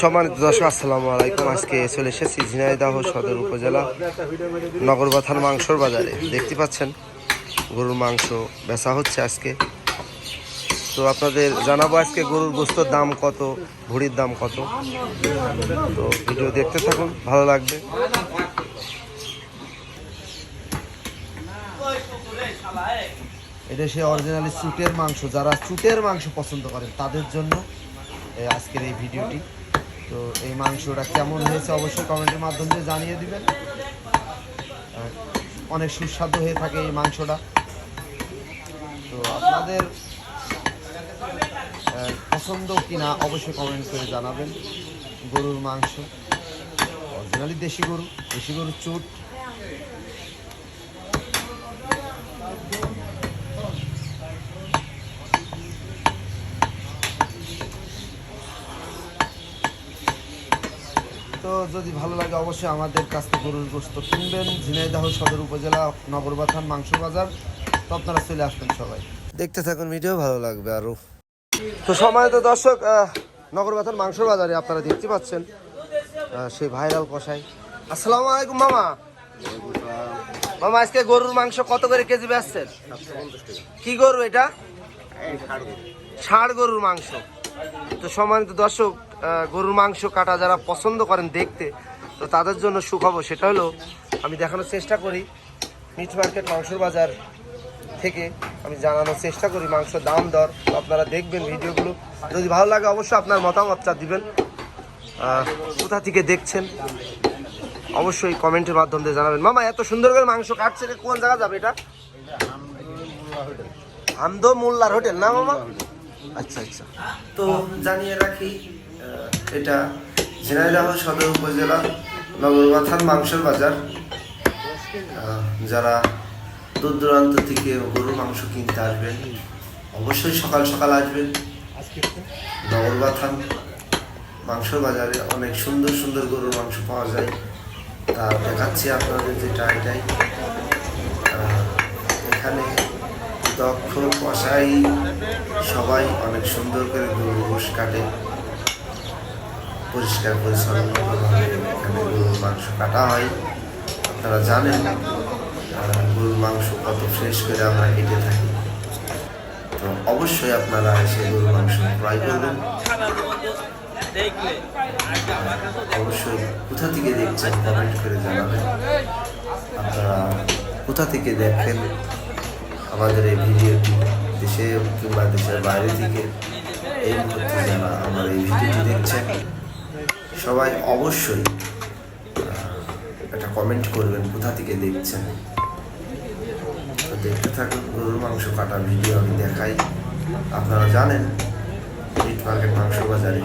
সম্মানিত দর্শক, আসসালামু আলাইকুম। আজকে চলে এসেছি ঝিনাইদাহ সদর উপজেলা নগরবাথার মাংসর বাজারে। দেখতে পাচ্ছেন, গরুর মাংস বেচা হচ্ছে আজকে। তো আপনাদের জানাব আজকে গরুর গোস্তর দাম কত, ভুড়ির দাম কত। তো ভিডিও দেখতে থাকুন, ভালো লাগবে। এটা সে অরিজিনালি চুটের মাংস, যারা চুটের মাংস পছন্দ করেন, তাদের জন্য আজকের এই ভিডিওটি। তো এই মাংসটা কেমন হয়েছে অবশ্যই কমেন্টের মাধ্যমে জানিয়ে দিবেন। অনেক সুস্বাদু হয়ে থাকে এই মাংসটা। তো আপনাদের পছন্দ কিনা অবশ্যই কমেন্ট করে জানাবেন। গরুর মাংস, অরিজিনালি দেশি গরু, দেশি গরুর চুট। তো যদি ভালো লাগে অবশ্যই আমাদের কাছ থেকে গরুর গোস্ত কিনবেন। ঝিনাইদহ সদর উপজেলা নগরবাথান মাংস বাজার তো আপনারা চলে আসবেন সবাই। দেখতে থাকুন ভিডিও ভালো লাগবে আরও। তো সময় তো দর্শক নগরবাথান মাংস বাজারে আপনারা দেখতে পাচ্ছেন সেই ভাইরাল কষাই আসসালামু আলাইকুম মামা। মামা আজকে গরুর মাংস কত করে কেজি বেচছেন? কি গরু এটা? ষাড় গরুর মাংস। তো সম্মানিত দর্শক গরুর মাংস কাটা যারা পছন্দ করেন দেখতে, তো তাদের জন্য সুখবর সেটা হলো, আমি দেখানোর চেষ্টা করি মিট মার্কেট মাংসর বাজার থেকে আমি জানানোর চেষ্টা করি মাংস দাম দর। আপনারা দেখবেন ভিডিওগুলো। যদি ভালো লাগে অবশ্যই আপনার মতামতটা দিবেন। কোথা থেকে দেখছেন, অবশ্যই কমেন্টের মাধ্যমে জানাবেন। মামা, এত সুন্দর করে মাংস কাটছে কোন জায়গা যাবে এটা? আমদো মোল্লার হোটেল না, মামা? আচ্ছা আচ্ছা। তো জানিয়ে রাখি এটা ঝিনাইদহ সদর উপজেলা নগরবাথান মাংসের বাজার। যারা দূর দূরান্ত থেকে গরুর মাংস কিনতে আসবেন, অবশ্যই সকাল সকাল আসবেন। নগরবাথান মাংসর বাজারে অনেক সুন্দর সুন্দর গরুর মাংস পাওয়া যায়। তা দেখাচ্ছি আপনাদের যেটা এটাই। এখানে দক্ষ কষাই সবাই অনেক সুন্দর করে গরুর গোশ কাটে। পরিষ্কার পরিচ্ছন্নভাবে এখানে গরুর মাংস কাটা হয়। আপনারা জানেন গরুর মাংস কত ফ্রেশ করে আমরা কেটে থাকি। তো অবশ্যই আপনারা এসে গরুর মাংস ক্রয় করবেন। অবশ্যই কোথা থেকে দেখছেন কমেন্ট করে জানাবেন। আপনারা কোথা থেকে দেখেন আমাদের এই ভিডিওটি দেশে কিংবা দেশের বাইরে থেকে এই মুহূর্তে যারা আমার এই ভিডিওটি দেখছেন, সবাই অবশ্যই একটা কমেন্ট করবেন, কোথা থেকে দেখছেন। তো দেখতে থাকুন, গরুর মাংস কাটা ভিডিও আমি দেখাই। আপনারা জানেন মিট মার্কেট মাংস বাজারে।